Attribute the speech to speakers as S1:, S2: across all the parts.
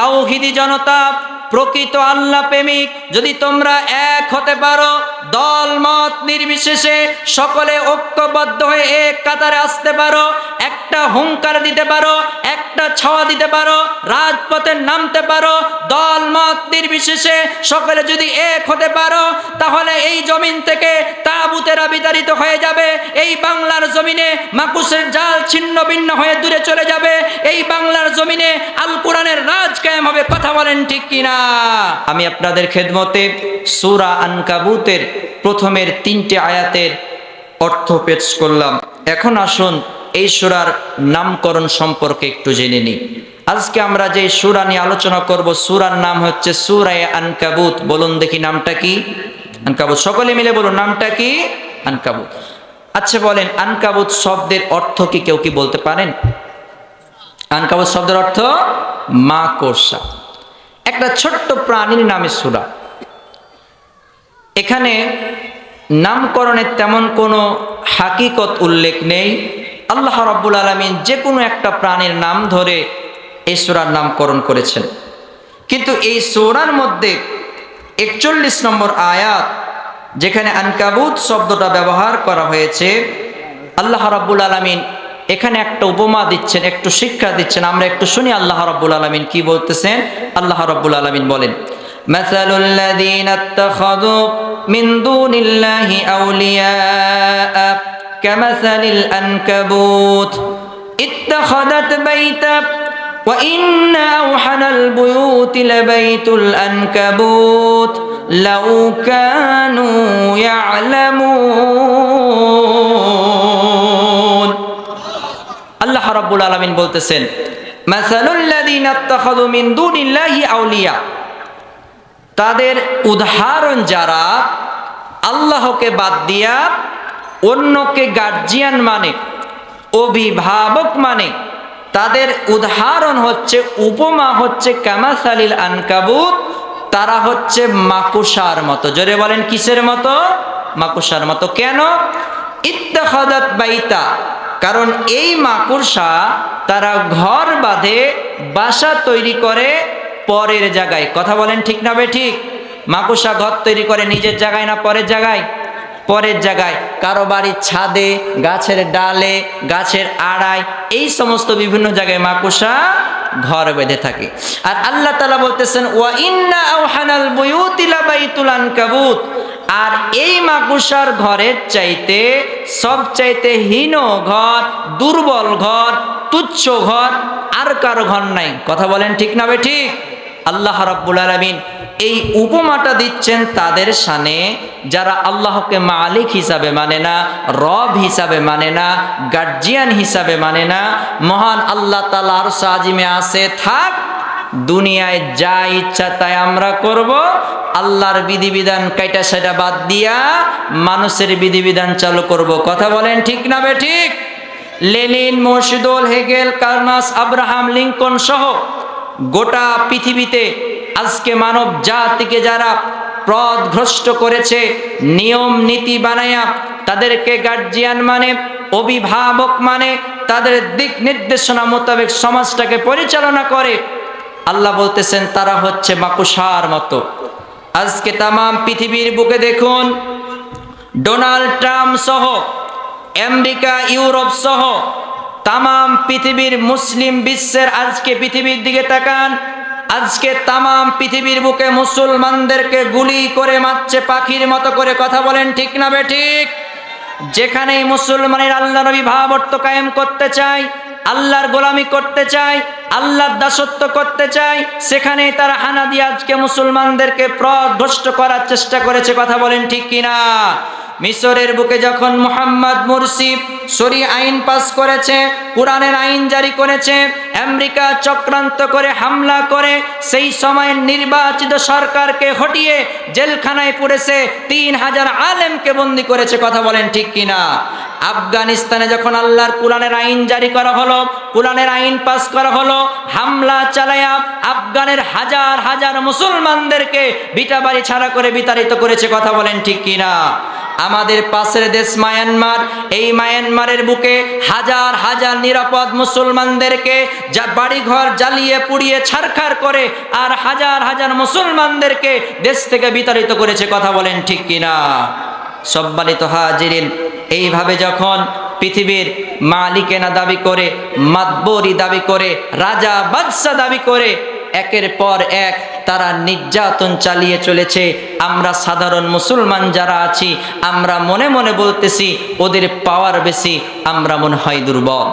S1: তাওহিদি জনতা প্রকৃত আল্লাহ প্রেমিক। যদি তোমরা এক হতে পারো দল মত নির্বিশেষে সকলে ঐক্যবদ্ধ হয়ে এক কাতারে আসতে পারো, একটা হুঙ্কার দিতে পারো, একটা ছাওয়া দিতে পারো, রাজপথে নামতে পারো দল মত নির্বিশেষে সকলে যদি এক হতে পারো, তাহলে এই জমিন থেকে তাবুতেরা বিতাড়িত হয়ে যাবে, এই বাংলার জমিনে মাকুসের জাল ছিন্ন ভিন্ন হয়ে দূরে চলে যাবে, এই বাংলার জমিনে আল কোরআনের রাজ কায়েম হবে, কথা বলেন ঠিক কিনা? আমি আপনাদের খেদমতে সুরা আনকাবুতের প্রথমের তিনটে আয়াতের অর্থ পেশ করলাম। এখন আসুন এই সুরার নামকরণ সম্পর্কে একটু জেনে নিই। আজকে আমরা যে সুরা নিয়ে আলোচনা করব, সুরার নাম হচ্ছে সুরায় আনকাবুত। বলুন দেখি নামটা কি? আনকাবুত। সকলে মিলে বলুন, নামটা কি? আনকাবুত। আচ্ছা বলেন, আনকাবুত শব্দের অর্থ কি কেউ কি বলতে পারেন? আনকাবুত শব্দের অর্থ মা কোষা একটা ছোট্ট প্রাণীর নামে সুরা। এখানে নামকরণের তেমন কোনো হাকিকত উল্লেখ নেই। আল্লাহ রাব্বুল আলমিন যে কোনো একটা প্রাণীর নাম ধরে এই সুরার নামকরণ করেছেন। কিন্তু এই সুরার মধ্যে একচল্লিশ নম্বর আয়াত, যেখানে আনকাবুত শব্দটা ব্যবহার করা হয়েছে, আল্লাহ রাব্বুল আলমিন এখানে একটা উপমা দিচ্ছেন, একটু শিক্ষা দিচ্ছেন। আমরা একটু শুনি আল্লাহ রাব্বুল আলমিন কি বলতেছেন। আল্লাহ রাব্বুল আলমিন বলেন مثل الذين اتخذوا من دون الله أولياء كمثل الأنكبوت اتخذت بيتا وإن أوحن البيوت لبيت الأنكبوت لو كانوا يعلمون আল্লাহ রাব্বুল আলামিন বলতেছেন মাসালুল্লাযীনা ইত্তাখাযু মিন দুনিল্লাহি আউলিয়া তাদের উদাহরণ যারা আল্লাহকে বাদ দিয়া অন্যকে গার্জিয়ান মানে অভিভাবক মানে তাদের উদাহরণ হচ্ছে উপমা হচ্ছে কামাসালিল আনকাবুত, তারা হচ্ছে মাকুসার মতো। জোরে বলেন, কিসের মতো? মাকুসার মতো। কেন? ইত্তাখাদাত বাইতা, কারণ এই মাকুরসা তারা ঘর বাঁধে, বাসা তৈরি করে পরের জায়গায়। কথা বলেন ঠিক না ঠিক? মাকুসা ঘর তৈরি করে নিজের জায়গায় না পরের জায়গায়? পরের জায়গায়। কারও বাড়ির ছাদে, গাছের ডালে, গাছের আড়ায়, এই সমস্ত বিভিন্ন জায়গায় মাকুসা ঘর বেঁধে থাকে। আর আল্লাহ তালা বলতেছেন, ওয়া ইন্না আওহানাল বুয়ুতিলা বাইতুল আনকাবুত। আর এই মাকুসার ঘরের চাইতে সব চাইতে হীন ঘর, দুর্বল ঘর, তুচ্ছ ঘর আর কারও ঘর নাই। কথা বলেন ঠিক না ঠিক? আল্লাহ রাব্বুল আলামিন এই উপমাটা দিচ্ছেন তাদের সানে, যারা আল্লাহকে মালিক হিসাবে মানে না, রব হিসাবে মানে না গার্জিয়ান হিসাবে মানে না, মহান আল্লাহ তালার সাজিমে আসে থাক, দুনিয়ায় যা ইচ্ছা তাই আমরা করব, আল্লাহর বিধিবিধান কাইটা সেটা বাদ দিয়া মানুষের বিধিবিধান চালু করব। কথা বলেন ঠিক না বে ঠিক? লেনিন মসজিদুল হেগেল, কার্নাস, আব্রাহাম লিঙ্কন সহ গোটা পৃথিবীতে আজকে মানব জাতিকে যারা পথভ্রষ্ট করেছে, নিয়ম, নীতি বানায়া তাদেরকে গার্জিয়ান মানে অভিভাবক মানে তাদের দিক নির্দেশনা মোতাবেক সমাজটাকে পরিচালনা করে, আল্লাহ বলতেছেন, তারা হচ্ছে মাকুসার মতো। আজকে তাম পৃথিবীর বুকে দেখুন, ডোনাল্ড ট্রাম্প সহ, আমেরিকা, ইউরোপ সহ তাম পৃথিবীর মুসলিম বিশ্বের আজকে পৃথিবীর দিকে তাকান, আজকে তাম পৃথিবীর বুকে মুসলমানদেরকে গুলি করে মারছে, পাখির মতো করে কথা বলেন, ঠিক না বে ঠিক? যেখানেই মুসলমানের আল্লাহ নবী ভাবাবর্ত কায়েম করতে চায়, আল্লাহর গোলামি করতে চায়, আল্লাহর দাসত্ব করতে চায় সেখানে তারা হানা দিয়ে আজকে মুসলমানদেরকে প্রধ্বষ্ট করার চেষ্টা করেছে, কথা বলেন ঠিক কিনা? মিশরের বুকে যখন মোহাম্মদ মুরসি সরি আইন পাস করেছে, কোরআনের আইন জারি করেছে, আমেরিকা চক্রান্ত করে হামলা করে, সেই সময় নির্বাচিত সরকারকে হটিয়ে জেলখানায় পড়েছে তিন হাজার আলেমকে বন্দি করেছে। কথা বলেন ঠিক কিনা? আফগানিস্তানে যখন আল্লাহর কোরআনের আইন জারি করা হলো, কোরআনের আইন পাস করা হলো, হামলা চালায়া আফগানের হাজার হাজার মুসলমানদেরকে বিটা বাড়ি ছাড়া করে বিতাড়িত করেছে কথা বলেন ঠিক কিনা? আমাদের পাশের দেশ মায়ানমার, এই মায়ানমারের বুকে হাজার হাজার নিরাপদ মুসলমানদেরকে যা বাড়িঘর জ্বালিয়ে, পুড়িয়ে, ছারখার করে আর হাজার হাজার মুসলমানদেরকে দেশ থেকে বিতাড়িত করেছে কথা বলেন ঠিক কিনা? সম্মানিত হাজিরিন এইভাবে যখন পৃথিবীর মালিকেনা দাবি করে মাতবরি দাবি করে, রাজা বাদশা দাবি করে, একের পর এক তারা নির্যাতন চালিয়ে চলেছে। আমরা সাধারণ মুসলমান যারা আছি, আমরা মনে মনে বলতেছি, ওদের পাওয়ার বেশি, আমরা মনে হয় দুর্বল।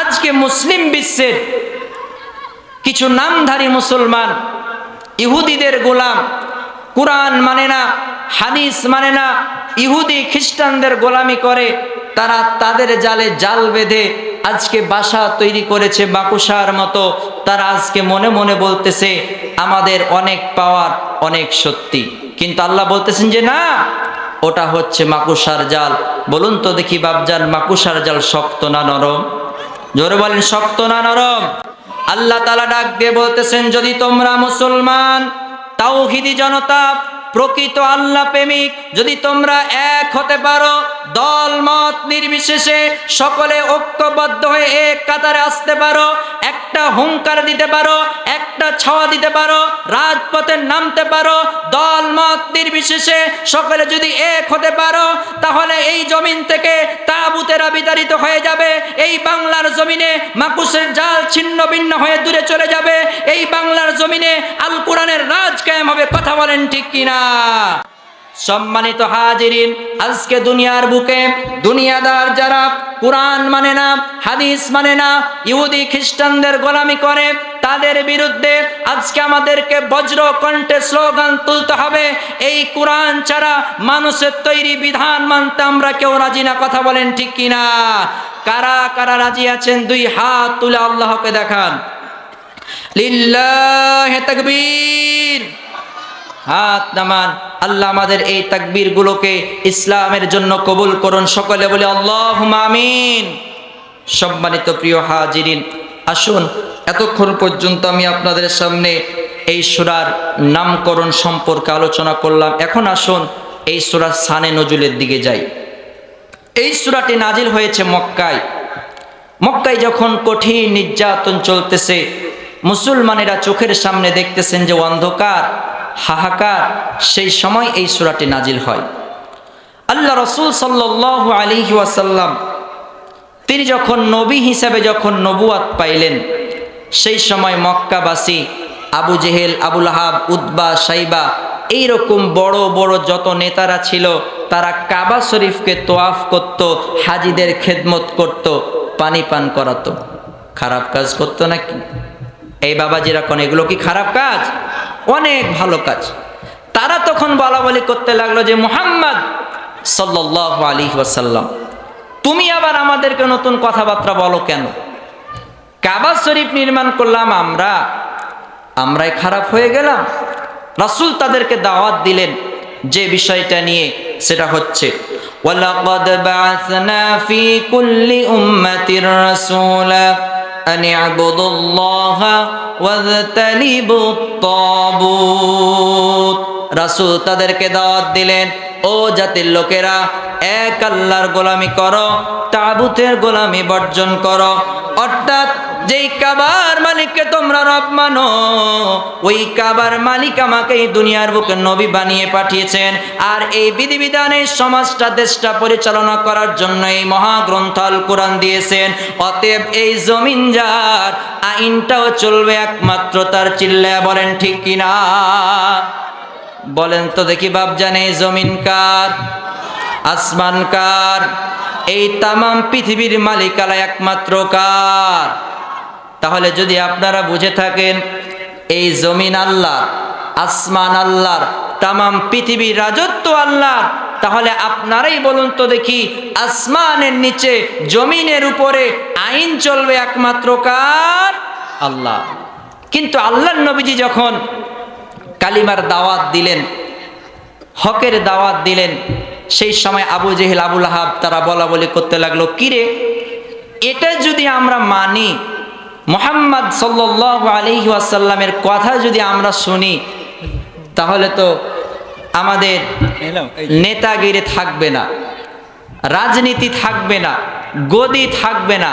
S1: আজকে মুসলিম বিশ্বের কিছু নামধারী মুসলমান, ইহুদিদের গোলাম, কোরআন মানে না, হাদিস মানে না ইহুদি খ্রিস্টানদের গোলামি করে, তারা তাদের জালে জাল বেঁধে আজকে বাসা তৈরি করেছে বাকুসার মতো। তারা আজকে মনে মনে বলতেছে, আমাদের অনেক পাওয়ার, অনেক সত্যি কিন্তু আল্লাহ বলতেছেন যে, না, ওটা হচ্ছে মাকুসার জাল। বলুন তো দেখি বাবজান মাকুসার জাল শক্ত না নরম? জোরে বলেন, শক্ত না নরম? আল্লাহ তালা ডাক দিয়ে বলতেছেন, যদি তোমরা মুসলমান, তাওহিদি জনতা প্রকৃত আল্লাহ প্রেমিক যদি তোমরা এক হতে পারো দল মত নির্বিশেষে সকলে ঐক্যবদ্ধ হয়ে এক কাতারে আসতে পারো, একটা হুঙ্কার দিতে পারো, একটা ছাওয়া দিতে পারো, রাজপথে নামতে পারো দল মত নির্বিশেষে সকলে যদি এক হতে পারো, তাহলে এই জমিন থেকে তাবুতেরা বিতাড়িত হয়ে যাবে, এই বাংলার জমিনে মাকুসের জাল ছিন্ন ভিন্ন হয়ে দূরে চলে যাবে, এই বাংলার জমিনে আল কোরআনের রাজ কায়েম হবে, কথা বলেন ঠিক কিনা? সম্মানিত হাজিরিন, আজকে দুনিয়ার বুকে দুনিয়াদার যারা কোরআন মানে না, হাদিস মানে না, ইহুদি খ্রিস্টানদের গোলামি করে, তাদের বিরুদ্ধে আজকে আমাদেরকে বজ্র কণ্ঠে স্লোগান তুলতে হবে। এই কোরআন ছাড়া মানুষের তৈরি বিধান মানতে আমরা কেউ রাজি না, কথা বলেন ঠিক কিনা? কারা কারা রাজি আছেন? দুই হাত তুলে আল্লাহকে দেখান। লিল্লাহ তাকবীর। হাত নামান। আল্লাহ আমাদের এই তাকবীর গুলোকে ইসলামের জন্য কবুল করুন। সকলে বলে আল্লাহ আমিন। সম্মানিত প্রিয় হাজিরিন, আসুন, এতক্ষণ পর্যন্ত আমি আপনাদের সামনে এই সুরার নামকরণ সম্পর্কে আলোচনা করলাম। এখন আসুন, এই সুরার সানে নজুলের দিকে যাই। এই সুরাটি নাজিল হয়েছে মক্কায়। মক্কায় যখন কঠিন নির্যাতন চলতেছে, মুসলমানেরা চোখের সামনে দেখতেছেন যে অন্ধকার। হাহাকার, সেই সময় এই সুরাটি নাজিল হয়। আল্লাহ রসুল সাল্লাহ আলী ওয়াসাল্লাম, তিনি যখন নবী হিসাবে যখন নবুয়াত পাইলেন, সেই সময় মক্কাবাসী আবু জেহেল আবুল আহাব উদ্বা সাইবা এইরকম বড় বড় যত নেতারা ছিল, তারা কাবা শরীফকে তোয়াফ করত, হাজিদের খেদমত করত, পানি পান করাতো। খারাপ কাজ করতো নাকি? এই বাবাজিরা কোন, এগুলো কি খারাপ কাজ? অনেক ভালো কাজ। তারা তখন বলা বলি করতে লাগল যে, মোহাম্মদ সাল্লাহ আলী ওয়াসাল্লাম, তুমি আবার আমাদেরকে নতুন কথাবার্তা বলো কেন? কাবা শরীফ নির্মাণ করলাম আমরা, আমরাই খারাপ হয়ে গেলাম। রাসুল তাদেরকে দাওয়াত দিলেন যে বিষয়টা নিয়ে, সেটা হচ্ছে, ওয়ালাকাদ বাআসনা ফী কুল্লি উম্মাতির রাসূলা। أَنِ اعْبُدُوا اللَّهَ وَاجْتَنِبُوا الطَّاغُوتَ. রাসূল তাদেরকে দাওয়াত দিলেন, ও জাতির লোকেরা, এক আল্লাহর গোলামি করো, তাবুতের গোলামি বর্জন করো। অর্থাৎ যেই কাবার মালিককে তোমরা রব মানো, ওই কাবার মালিক আমাকে এই দুনিয়ার বুকে নবী বানিয়ে পাঠিয়েছেন। আর এই বিধিবিধানে সমাজটা, দেশটা পরিচালনা করার জন্য এই মহাগ্রন্থ আল কোরআন দিয়েছেন। অতএব এই জমিন যার আইনটাও চলবে একমাত্র তার চিল্লা বলেন ঠিক কিনা? বলেন তো দেখি বাপ জানে, জমিন কার, আসমান কার, এই তামাম পৃথিবীর মালিকালা একমাত্র কার? তাহলে যদি আপনারা বুঝে থাকেন, এই জমিন আল্লাহর, আসমান আল্লাহর, তামাম পৃথিবীর রাজত্ব আল্লাহর, তাহলে আপনারাই বলুন তো দেখি, আসমানের নিচে, জমিনের উপরে আইন চলবে একমাত্র কার? আল্লাহ। কিন্তু আল্লাহর নবীজি যখন কালিমার দাওয়াত দিলেন হকের দাওয়াত দিলেন। সেই সময় আবু জেহেল আবুল আহাব তারা বলা বলি করতে লাগল কিরে এটা যদি আমরা মানি মোহাম্মদ সাল্লাহ আলহি আসাল্লামের কথা যদি আমরা শুনি তাহলে তো আমাদের নেতাগিরি থাকবে না রাজনীতি থাকবে না গদি থাকবে না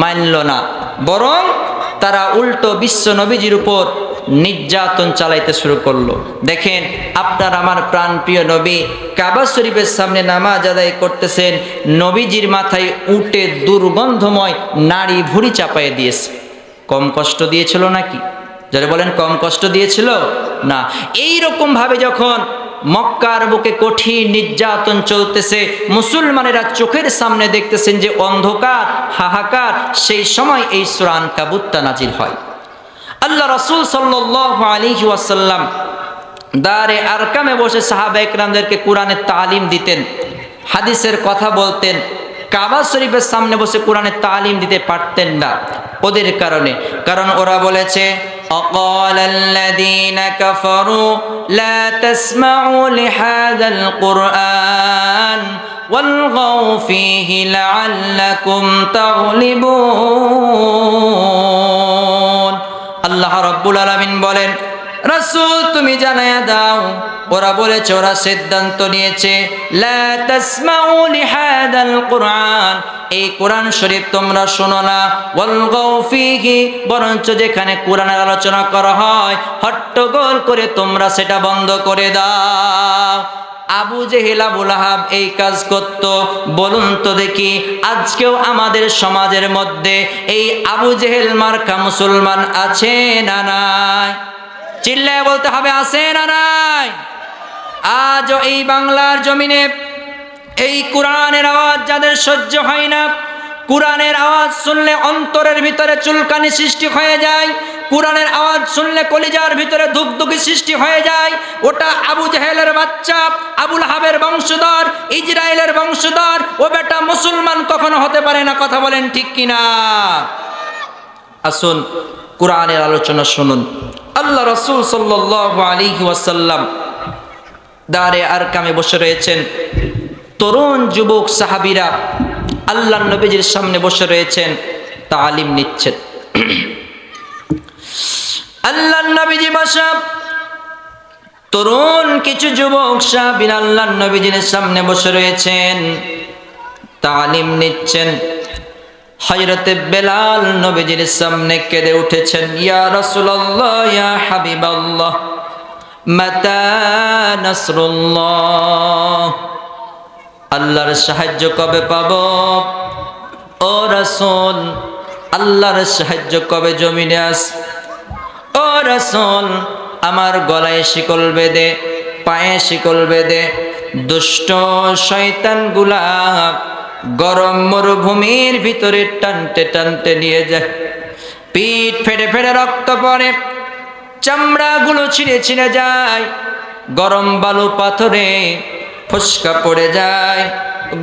S1: মানল না। বরং তারা উল্টো বিশ্ব নবীজির উপর নির্যাতন চালাইতে শুরু করল। দেখেন, আপনার আমার প্রাণপ্রিয় নবী কাবা শরীফের সামনে নামাজ আদায় করতেছেন, নবীজির মাথায় উঠে দুর্গন্ধময় নারী ভুড়ি চাপাই দিয়েছে। কম কষ্ট দিয়েছিল নাকি? যারা বলেন, কম কষ্ট দিয়েছিল? না। এই রকম ভাবে যখন মক্কার বুকে কঠিন নির্যাতন চলতেছে, মুসলমানেরা চোখের সামনে দেখতেছেন যে অন্ধকার, হাহাকার, সেই সময় এই সুরান কাবুত্তা নাজির হয়। আল্লাহ রসুল সাল্লাহ আলী ওয়াসাল্লাম দারে আরকামে বসে সাহাবা একরামদেরকে কোরআনের তালিম দিতেন হাদিসের কথা বলতেন কাবা শরীফের সামনে বসে কোরআনের তালিম দিতে পারতেন না ওদের কারণে কারণ ওরা বলেছে অকল الذين كفروا لا تسمعوا لهذا القرآن والغوا فيه لعلكم تغلبون আল্লাহ রব্বুল আলামিন বলেন, রাসূল, তুমি জানায়া দাও, ওরা বলেছে, ওরা সিদ্ধান্ত নিয়েছে, লা তাসমাউ লিহাদাল কুরআন, এই কোরআন শরীফ তোমরা শোনো না, ওয়ালগাউ বরঞ্চ যেখানে কোরআনের আলোচনা করা হয়, হট্টগোল করে তোমরা সেটা বন্ধ করে দাও। আবু জেহেল আবুল আহাব এই কাজ করত। বলুন তো দেখি, আজকেও আমাদের সমাজের মধ্যে এই আবু জেহেল মার্কা মুসলমান আছে না নাই? চিল্লায় বলতে হবে, আছে না নাই? আজও এই বাংলার জমিনে এই কোরআনের আওয়াজ যাদের সহ্য হয় না কোরআনের আওয়াজ শুনলে অন্তরের ভিতরে চুলকানি সৃষ্টি হয়ে যায়। কোরআনের আওয়াজ শুনলে কলিজার ভিতরে ধুকধুকি সৃষ্টি হয়ে যায়। ওটা আবু জাহেলের বাচ্চা, আবুল হাবের বংশধর ইসরায়েলের বংশধর। ও বেটা মুসলমান কখনো হতে পারে না, কথা বলেন ঠিক কিনা? আসুন, কোরআনের আলোচনা শুনুন। আল্লাহ রসুল সাল্লাহ আলী ওয়াসাল্লাম দাঁড়ে আর কামে বসে রয়েছেন। তরুণ যুবক সাহাবিরা আল্লাহ নবীজির সামনে বসে রয়েছেন, তালিম নিচ্ছেন। আল্লাহ নবীজি বসা, তরুণ কিছু যুবক সাহাবির আল্লাহ নবীজির সামনে বসে রয়েছেন, তালিম নিচ্ছেন। হজরতে বেলাল নবীজির সামনে কেঁদে উঠেছেন, ইয়া রাসূলুল্লাহ, ইয়া হাবিবাল্লাহ, মাতা নাসরুল্লাহ। আল্লাহর সাহায্য কবে পাব? ও রাসূল, আল্লাহর সাহায্য কবে জমিনে আস? ও রাসূল, আমার গলায় শিকল বেঁধে, পায়ে শিকল বেঁধে, দুষ্ট শয়তানগুলা গরম মরুভূমির ভিতরে টানতে টানতে নিয়ে যায়। পিঠ ফেটে ফেটে রক্ত পড়ে, চামড়াগুলো ছিঁড়ে ছিঁড়ে যায়। গরম বালু পাথরে ফুসকা পড়ে যায়,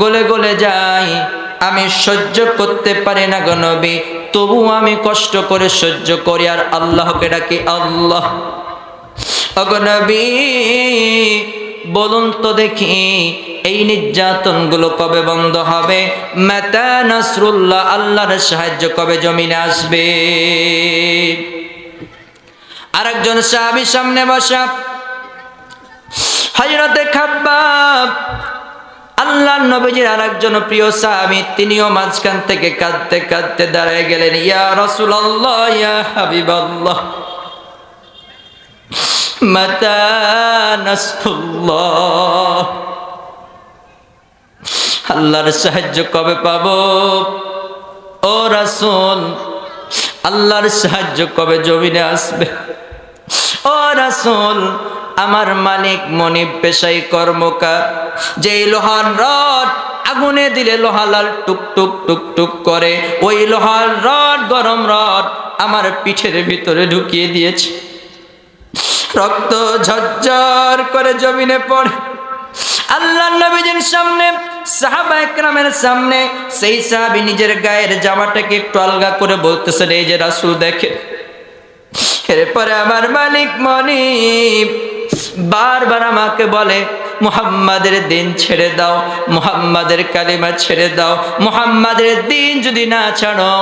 S1: গলে গলে যায়। আমি সহ্য করতে পারি না গনবী তবু আমি কষ্ট করে সহ্য করি আর আল্লাহকে ডাকি আল্লাহ। অগনবী বলুন তো দেখি, এই নির্যাতনগুলো কবে বন্ধ হবে? মেতা নাসরুল্লাহ আল্লাহর সাহায্য কবে জমিনে আসবে? আরেকজন সাহাবি সামনে বসা হজরতে খাব্বাব আল্লাহ নবীজির আরেকজন প্রিয় সাহাবি, তিনিও মাঝখান থেকে কাঁদতে কাঁদতে দাঁড়ায় গেলেন, ইয়া রাসূলুল্লাহ, ইয়া হাবিবাল্লাহ, মাতা আল্লাহর সাহায্য কবে পাব? ও রাসূল, আল্লাহর সাহায্য কবে জমিনে আসবে? ও রাসূল, আমার মালিক মনিব পেশাই কর্মকার। যেই লোহার রড আগুনে দিলে লোহা লাল টুক টুক টুক টুক করে, ওই লোহার রড, গরম রড আমার পিঠের ভিতরে ঢুকিয়ে দিয়েছে। রক্ত ঝরঝর করে জমিনে পড়ে। আল্লাহ নবীজির সামনে, সাহাবা একরামের সামনে, সেই সাহাবি নিজের গায়ের জামাটাকে একটু আলগা করে বলতেছেন, এই যে রাসূল দেখে এরপরে আমার মালিক মনিব বারবার আমাকে বলে, মুহাম্মাদের দিন ছেড়ে দাও, মুহাম্মাদের কালিমা ছেড়ে দাও, মুহাম্মাদের দিন যদি না ছাড়ো,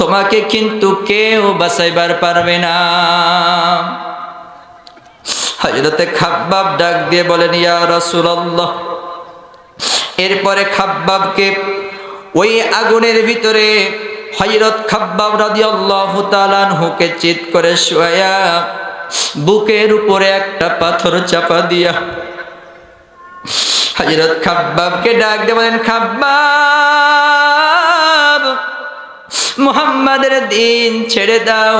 S1: তোমাকে কিন্তু কেউ বাঁচাইবার পারবে না। হজরতে খাব্বাব ডাক দিয়ে বলেন, ইয়া রাসূলুল্লাহ, এরপরে খাব্বাবকে ওই আগুনের ভিতরে হজরত খাব্বাব রাদিয়াল্লাহু তাআলা হুকে চিত করে শুয়া বুকের উপরে একটা পাথর চাপা দিয়া হজরত খাব্বাবকে ডাক দিয়ে বলেন, খাব্বাব, মুহাম্মাদের দিন ছেড়ে দাও,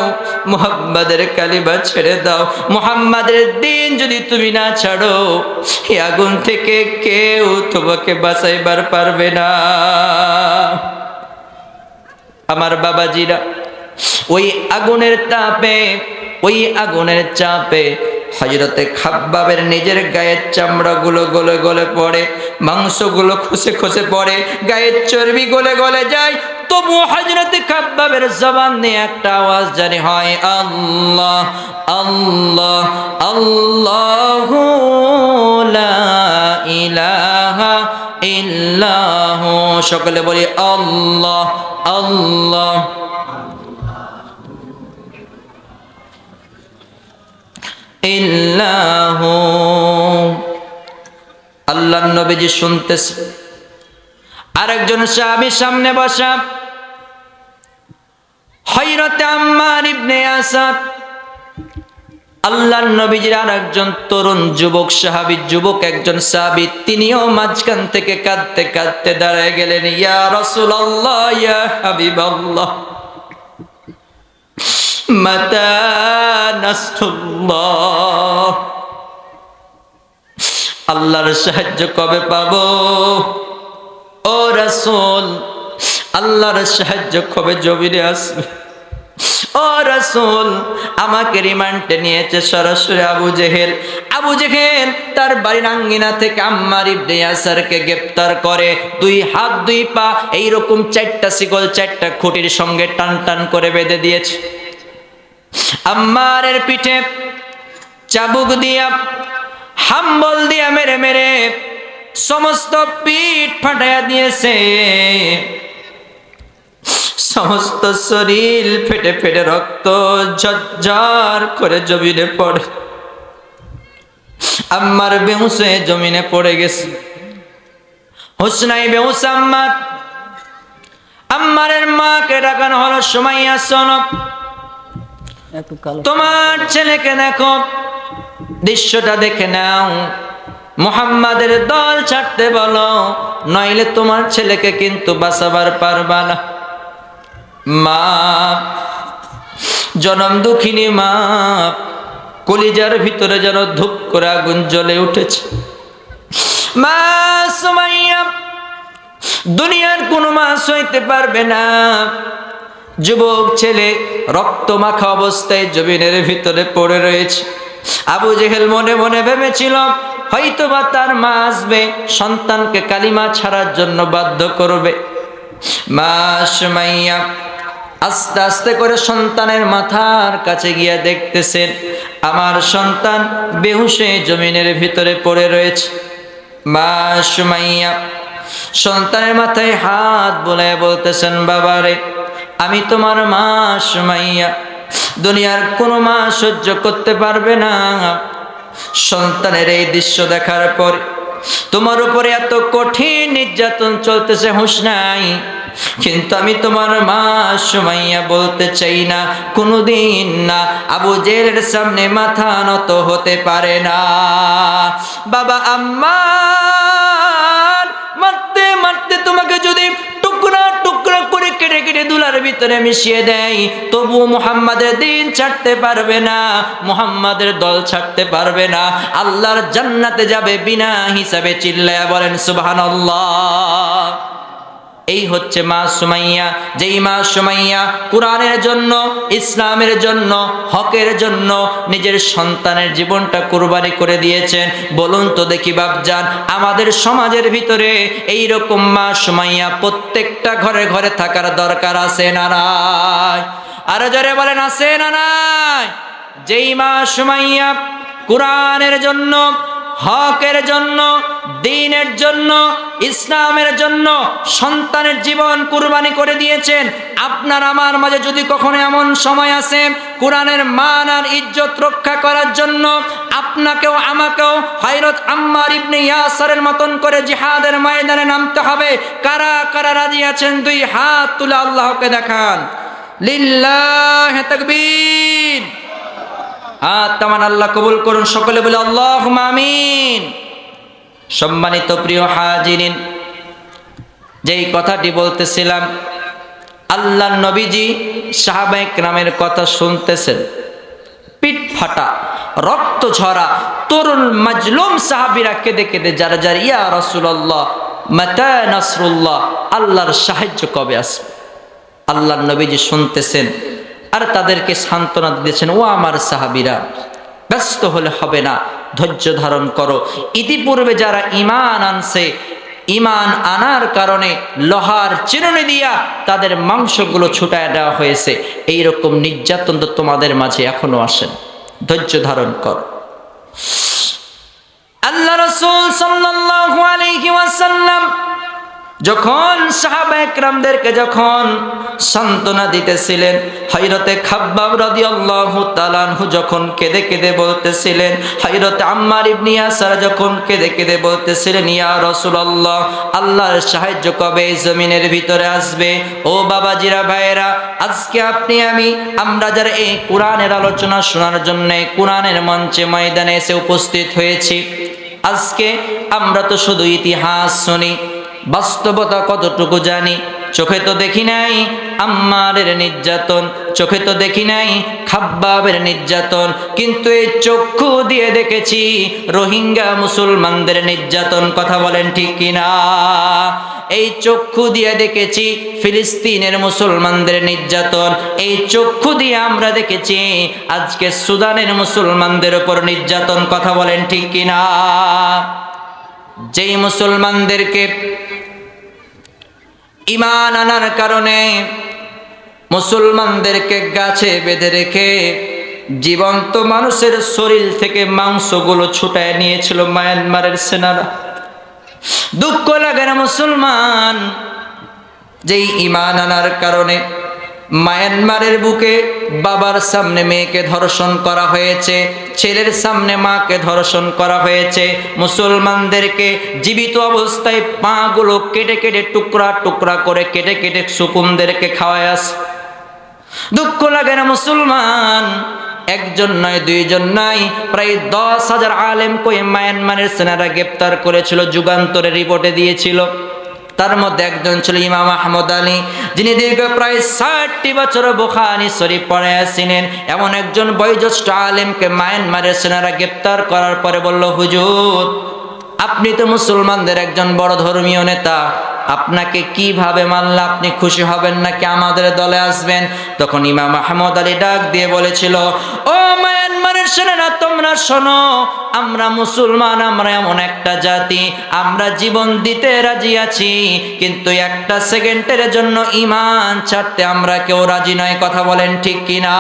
S1: মুহাম্মাদের কালিবা ছেড়ে দাও। মুহাম্মাদের দিন যদি তুমি না ছাড়ো এই আগুন থেকে কেউ তোমাকে বাঁচাইবার পারবে না। আমার বাবাজিরা, ওই আগুনের তাপে, ওই আগুনের চাপে হজরতে খাব্বাবের নিজের গায়ের চামড়াগুলো গলে গলে পড়ে, মাংসগুলো খসে খসে পড়ে, গায়ের চর্বি গলে গলে যায়। তবু হজরতে খাব্বাবের জবান নিয়ে একটা আওয়াজ জানি হয়, আল্লাহ আল্লাহ আল্লাহ ইলাহা ইল্লাহু, সকলে বলি আল্লাহ আল্লাহ। ইল্লাহু। আল্লাহ নবীজি শুনতেছে। আরেকজন সাহাবী সামনে বসা। হযরতে আম্মার ইবনে আসাদ। আল্লাহর নবীজির আর একজন তরুণ যুবক, সাহাবি যুবক, একজন সাহাবি, তিনিও মাঝখান থেকে কাঁদতে কাঁদতে দাঁড়ায় গেলেন, ইয়া রাসূলুল্লাহ, ইয়া হাবিবাল্লাহ, মাতা আল্লাহর সাহায্য কবে পাবো? ও রাসূল, আল্লাহর সাহায্য কবে জমিনে আসবে? ও রাসূল, আমাকে রিমান্ডে নিয়েছে সরাসরি আবু জেহেল। আবু জেহেল তার বাড়ির আঙ্গিনা থেকে আম্মার ইবনে ইয়াসারকে গ্রেফতার করে। দুই হাত, দুই পা, এইরকম চারটা শিকল, চারটা খুঁটির সঙ্গে টান টান করে বেঁধে দিয়েছে। আম্মারের পিঠে চাবুক দিয়া, হাম্বল দিয়া মেরে মেরে সমস্ত পিঠ ফাটাইয়া দিয়েছে। সমস্ত শরীর ফেটে ফেটে রক্ত ঝরঝর করে জমিনে পড়ে। আম্মার বেউসে জমিনে পড়ে গেছে। হুসনাই বেহুস আম্মার আম্মারের মাকে ডাকানো হলো সুমাইয়া সনব
S2: একটু কালো।
S1: তোমার ছেলেকে দেখো। দৃশ্যটা দেখে নাও। মোহাম্মদের দল ছাড়তে বলো নইলে তোমার ছেলেকে কিন্তু বাঁচাবার পারবা না। মা, জনম দুঃখিনী মা, কলিজার ভিতরে যেন ধূপ করে আগুন জ্বলে উঠেছে। মা সুমাইয়া, দুনিয়ার কোনো মাস হইতে পারবে না। যুবক ছেলে রক্ত মাখা অবস্থায় জমিনের ভিতরে পড়ে রয়েছে। আবু জেহেল মনে মনে ভেবেছিল হয়তো বা তার মা আসবে, সন্তানকে কালিমা ছাড়ার জন্য বাধ্য করবে। মা সুমাইয়া আস্তে আস্তে করে সন্তানের মাথার কাছে গিয়া দেখতেছেন, আমার সন্তান বেহুশে জমিনের ভিতরে পড়ে রয়েছে। মা সুমাইয়া সন্তানের মাথায় হাত বোলায় বলতেছেন, বাবারে, আমি তোমার মা সুমাইয়া, দুনিয়ার কোনো মা সহ্য করতে পারবে না। সন্তানের এই দৃশ্য দেখার পর তোমার উপরে এত কঠিন নির্যাতন চলতেছে, হুঁশ নাই। কিন্তু আমি তোমার মা সুমাইয়া বলতে চাই না, কোনোদিন না। আবু জেলের সামনে মাথা নত হতে পারে না। বাবা, আম্মার, মারতে মারতে তোমাকে যদি টুকরা টুকরা করে কেটে কেটে দুলার ভিতরে মিশিয়ে দেয় তবু মুহাম্মাদের দিন ছাড়তে পারবে না, মুহাম্মাদের দল ছাড়তে পারবে না। আল্লাহর জান্নাতে যাবে বিনা হিসাবে চিল্লায়া বলেন, সুবহানাল্লাহ। এই হচ্ছে মা সুমাইয়া, যেই মা সুমাইয়া কোরআনের জন্য, ইসলামের জন্য, হকের জন্য নিজের সন্তানের জীবনটা কুরবানি করে দিয়েছেন। বলুন তো দেখি বাপজান, আমাদের সমাজের ভিতরে এই রকম মা সুমাইয়া প্রত্যেকটা ঘরে ঘরে থাকার দরকার আছে না নাই? আরও জোরে বলেন, আছে না নাই? যেই মা সুমাইয়া কোরআনের জন্য, হকের জন্য দিনের জন্য, ইসলামের জন্য সন্তানের জীবন কুরবানি করে দিয়েছেন। আপনার, আমার মাঝে যদি কখনো এমন সময় আসে, কোরআনের মান আর ইজ্জত রক্ষা করার জন্য আপনাকেও, আমাকেও হাইরত আম্মার ইবনে ইয়াসারের মতন করে জিহাদের ময়দানে নামতে হবে। কারা কারা রাজি আছেন? দুই হাত তুলে আল্লাহকে দেখান। লিল্লাহ তাকবীর। হাত তামান আল্লাহ কবুল করুন। সকলে বলে আল্লাহ আমিন। সম্মানিত প্রিয় হাজিরিন, যেই কথাটি বলতেছিলাম, আল্লাহ নবীজি সাহাবাইক নামের কথা শুনতেছেন। পিঠ ফাটা, রক্ত ঝরা, তরুণ মাজলুম সাহাবিরা কেঁদে কেঁদে যারা যারা, ইয়া রসুল্লাহ মাতা আল্লাহর সাহায্য কবে আসবে? আল্লাহ নবীজি শুনতেছেন আর তাদেরকে সান্ত্বনা দিতেছেন, ও আমার সাহাবিরা। ব্যস্ত হলে হবে না, ধৈর্য ধারণ করো। ইতিপূর্বে যারা ইমান আনছে ইমান আনার কারণে লোহার চিরুনি দিয়া তাদের মাংসগুলো ছুটায় দেওয়া হয়েছে। এই রকম নির্যাতন তো তোমাদের মাঝে এখনও আসেন ধৈর্য ধারণ কর। আল্লাহ রসুল সাল্লাল্লাহু আলাইহি ওয়াসাল্লাম যখন সাহাবা একরামদেরকে যখন সান্ত্বনা দিতেছিলেন, হযরতে খাব্বাব রাদিয়াল্লাহু তাআলাহু যখন কেঁদে কেঁদে বলতেছিলেন, হযরতে আম্মার ইবনে ইয়াসার যখন কেঁদে কেঁদে বলতেছিলেন, ইয়া রাসূলুল্লাহ, আল্লাহর সাহায্য কবে জমিনের ভিতরে আসবে? ও বাবাজিরা, ভাইয়েরা, আজকে আপনি, আমি, আমরা যারা এই কোরআনের আলোচনা শোনার জন্য কোরআনের মঞ্চে ময়দানে এসে উপস্থিত হয়েছি, আজকে আমরা তো শুধু ইতিহাস শুনি। বাস্তবতা কতটুকু জানি? চোখে তো দেখি নাই, আম্মারের নির্যাতন। চোখে তো দেখি নাই, খাব্বাবের নির্যাতন। কিন্তু এই চক্ষু দিয়ে দেখেছি রোহিঙ্গা মুসলমানদের নির্যাতন। কথা বলেন ঠিক কিনা? এই চক্ষু দিয়ে দেখেছি ফিলিস্তিনের মুসলমানদের নির্যাতন। এই চক্ষু দিয়ে আমরা দেখেছি আজকে সুদানের মুসলমানদের ওপর নির্যাতন। কথা বলেন ঠিক কিনা? যেই মুসলমানদেরকে ইমান আনার কারণে মুসলমানদেরকে গাছে বেঁধে রেখে জীবন্ত মানুষের শরীর থেকে মাংসগুলো ছুটায় নিয়েছিল মায়ানমারের সেনারা। দুঃখ লাগে না মুসলমান, যেই ইমান আনার কারণে মায়ানমারের বুকে বাবার সামনে মেয়েকে ধর্ষণ করা হয়েছে, ছেলের সামনে মাকে ধর্ষণ করা হয়েছে। মুসলমানদেরকে জীবিত অবস্থায় পাগুলো কেটে কেটে টুকরা টুকরা করে কেটে কেটে সুকুমদেরকে খাওয়ায় আস। দুঃখ লাগে না মুসলমান? একজন নয়, দুইজন নয়, প্রায় দশ হাজার আলেম কই মায়ানমারের সেনারা গ্রেপ্তার করেছিল যুগান্তরের রিপোর্টে দিয়েছিল। তার মধ্যে একজন ছিল ইমাম আহমদ আলী, যিনি দীর্ঘ প্রায় ষাটটি বছর বোখানি শরীফ পড়ে আসছিলেন এমন একজন বয়োজ্যেষ্ঠ আলেমকে মায়ানমারের সেনারা গ্রেপ্তার করার পরে বলল, হুজুর, আপনি তো মুসলমানদের একজন বড় ধর্মীয় নেতা। আপনাকে কীভাবে মানলে আপনি খুশি হবেন নাকি আমাদের দলে আসবেন? তখন ইমাম আহমদ আলী ডাক দিয়ে বলেছিল, ও মায়ানমারের সেনারা তোমরা শোনো। আমরা মুসলমান, আমরা এমন একটা জাতি। আমরা জীবন দিতে রাজি আছি, কিন্তু একটা সেকেন্ডের জন্য ইমান ছাড়তে আমরা কেউ রাজি নয়, কথা বলেন ঠিক কিনা?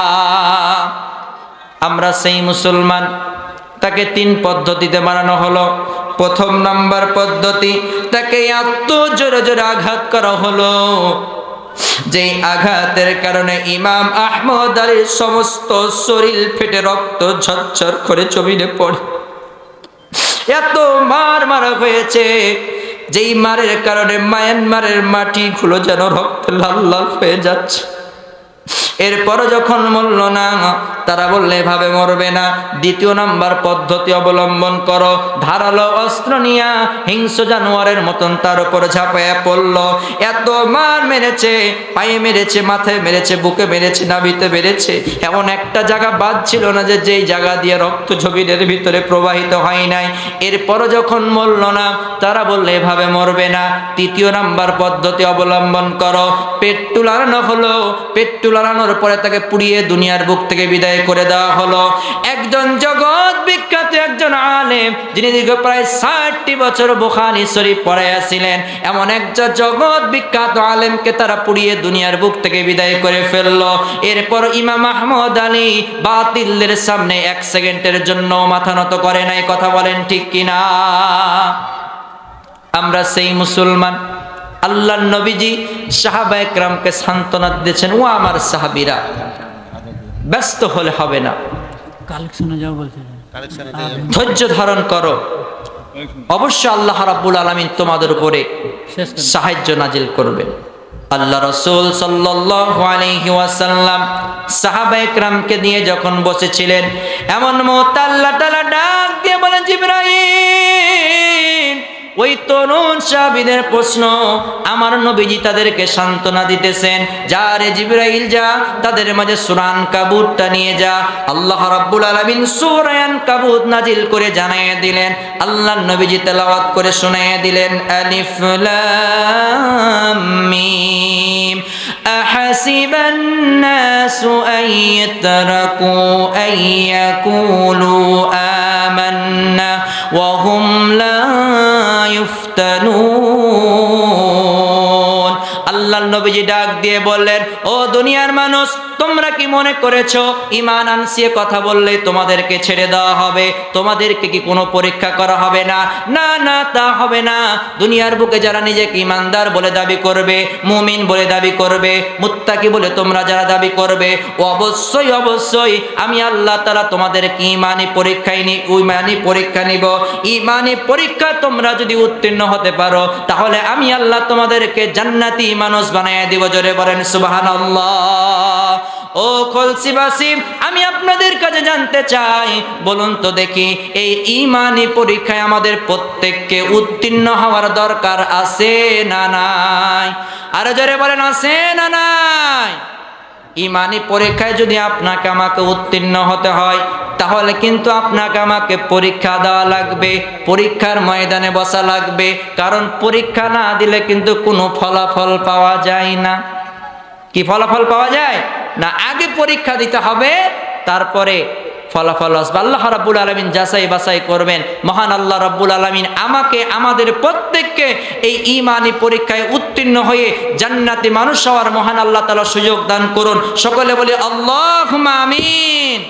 S1: আমরা সেই মুসলমান, তাকে তিন পদ্ধতিতে বানানো হলো। প্রথম নাম্বার পদ্ধতি, তাকে এত জোরে জোরে আঘাত করা হলো। যেই আঘাতের কারণে ইমাম আহমদ আলীর সমস্ত শরীর ফেটে, রক্ত ঝরঝর করে জমিনে পড়ে। এত মার মারা হয়েছে, যেই মারের কারণে মায়ানমারের মাটি মাটিগুলো যেন রক্তে লাল লাল হয়ে যাচ্ছে। এরপরও যখন মরল না, তারা বললে, এভাবে মরবে না। দ্বিতীয় নাম্বার পদ্ধতি অবলম্বন করো। ধারালো অস্ত্র নিয়া হিংস্র জানোয়ারের মতন তার উপর ঝাঁপাইয়া পড়ল। এত মার মেরেছে, পায়ে মেরেছে, মাথায় মেরেছে, বুকে মেরেছে, নাভিতে মেরেছে। এমন একটা জায়গা বাদ ছিল না যে, যেই জায়গা দিয়ে রক্ত ছবিদের ভিতরে প্রবাহিত হয় নাই। এরপরও যখন মরল না, তারা বললে, এভাবে মরবে না। তৃতীয় নাম্বার পদ্ধতি অবলম্বন করো। পেট্টু লাগানো হলো। পেট্টু লাগানোর পরে তাকে পুড়িয়ে দুনিয়ার বুক থেকে বিদায় করে দেওয়া হলো। একজন জগৎ বিখ্যাত একজন আলেম, যিনি দীর্ঘ প্রায় ষাটটি বছর বোখানি শরীফ পড়াইয়াছিলেন এমন একজন জগৎ বিখ্যাত আলেমকে তারা পুড়িয়ে দুনিয়ার বুক থেকে বিদায় করে ফেলল। এরপর ইমাম আহমদ আলী বাতিলদের সামনে এক সেকেন্ডের জন্য মাথা নত করে নাই। কথা বলেন ঠিক কিনা? আমরা সেই মুসলমান আল্লাহ নবীজি সাহাবা একরামকে সান্ত্বনা দিয়েছেন ও আমার সাহাবিরা ব্যস্ত হলে হবে না।
S2: কালেকশনে যাও বলছে।
S1: ধৈর্য ধারণ করো। অবশ্য আল্লাহ রাব্বুল আলামিন তোমাদের উপরে সাহায্য নাজিল করবেন। আল্লাহ রসুল সাল্লাল্লাহু আলাইহি ওয়াসাল্লাম সাহাবা একরামকে নিয়ে যখন বসেছিলেন এমন মুহূর্তে আল্লাহ তাআলা ডাক দিয়ে বলেন জিবরাইল! ওই তরুণ সাহাবীদের প্রশ্ন আমার নবীজি তাদেরকে সান্ত্বনা দিতেছেন যা রে জিবরাইল যা তাদের মাঝে সুরান কাবুতটা নিয়ে যা আল্লাহ রাব্বুল আলামিন সুরায়ান কাবুত নাজিল করে জানিয়ে দিলেন আল্লাহ নবীজি তেলাওয়াত করে শুনিয়ে দিলেন আলিফ লাম মিম أحسب الناس أن يتركوا أن يقولوا آمنا وهم ডাক দিয়ে বললেন ও দুনিয়ার মানুষ, তোমরা কি মনে করেছ? ইমান আনসিয়ে কথা বললে তোমাদেরকে ছেড়ে দেওয়া হবে, তোমাদেরকে কি কোনো পরীক্ষা করা হবে না? না না, তা হবে না। দুনিয়ার বুকে যারা নিজেকে ইমানদার বলে দাবি করবে, মুমিন বলে দাবি করবে, মুত্তাকি বলে তোমরা যারা দাবি করবে অবশ্যই অবশ্যই আমি আল্লাহ তারা তোমাদেরকে ইমানি পরীক্ষায় নি ইমানি পরীক্ষা নিব। ইমানি পরীক্ষা তোমরা যদি উত্তীর্ণ হতে পারো, তাহলে আমি আল্লাহ তোমাদেরকে জান্নাতি মানুষ বানায় দিব। জোরে বলেন, সুবহানাল্লাহ। ও খলসিবাসিম আমি আপনাদের কাছে জানতে চাই। বলুন তো দেখি, এই ইমানি পরীক্ষায় আমাদের প্রত্যেককে উত্তীর্ণ হওয়ার দরকার আছে না নাই? আরও জোরে বলেন, আছে না নাই? ইমানি পরীক্ষায় যদি আপনাকে আমাকে উত্তীর্ণ হতে হয়, তাহলে কিন্তু আপনাকে আমাকে পরীক্ষা দেওয়া লাগবে, পরীক্ষার ময়দানে বসা লাগবে। কারণ পরীক্ষা না দিলে কিন্তু কোনো ফলাফল পাওয়া যায় না। কি ফলাফল পাওয়া যায়? না, আগে পরীক্ষা দিতে হবে, তারপরে ফলাফল আসবে। আল্লাহ রাব্বুল আলমিন যাচাই বাছাই করবেন, মহান আল্লাহ রাব্বুল আলমিন আমাকে, আমাদের প্রত্যেককে এই ইমানি পরীক্ষায় উত্তীর্ণ হয়ে জান্নাতি মানুষ হওয়ার মহান আল্লাহ তালা সুযোগ দান করুন। সকলে বলি আল্লাহ আমিন।